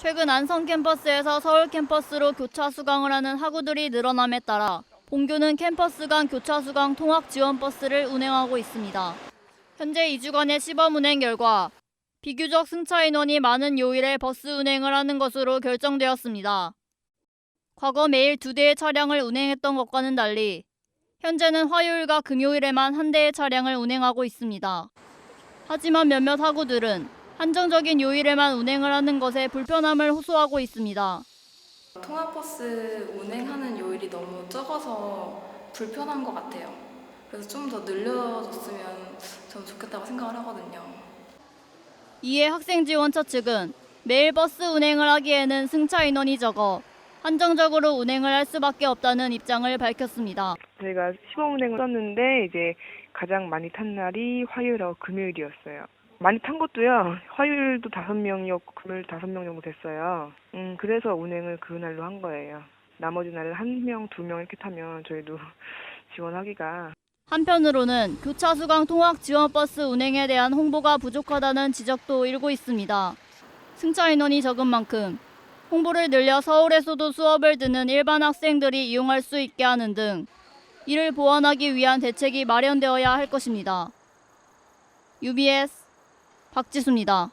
최근 안성 캠퍼스에서 서울 캠퍼스로 교차 수강을 하는 학우들이 늘어남에 따라 본교는 캠퍼스 간 교차 수강 통학 지원 버스를 운행하고 있습니다. 현재 2주간의 시범 운행 결과 비교적 승차 인원이 많은 요일에 버스 운행을 하는 것으로 결정되었습니다. 과거 매일 두 대의 차량을 운행했던 것과는 달리 현재는 화요일과 금요일에만 한 대의 차량을 운행하고 있습니다. 하지만 몇몇 학우들은 한정적인 요일에만 운행을 하는 것에 불편함을 호소하고 있습니다. 통학버스 운행하는 요일이 너무 적어서 불편한 것 같아요. 그래서 좀 더 늘려줬으면 전 좋겠다고 생각을 하거든요. 이에 학생지원처 측은 매일 버스 운행을 하기에는 승차 인원이 적어 한정적으로 운행을 할 수밖에 없다는 입장을 밝혔습니다. 저희가 시범 운행을 썼는데 이제 가장 많이 탄 날이 화요일하고 금요일이었어요. 많이 탄 것도요. 화요일도 다섯 명이었고 금요일 다섯 명 정도 됐어요. 음 그래서 운행을 그날로 한 거예요. 나머지 날을 한 명, 두 명 이렇게 타면 저희도 지원하기가 한편으로는 교차 수강 통학 지원 버스 운행에 대한 홍보가 부족하다는 지적도 일고 있습니다. 승차 인원이 적은 만큼 홍보를 늘려 서울에서도 수업을 듣는 일반 학생들이 이용할 수 있게 하는 등 이를 보완하기 위한 대책이 마련되어야 할 것입니다. UBS 박지수입니다.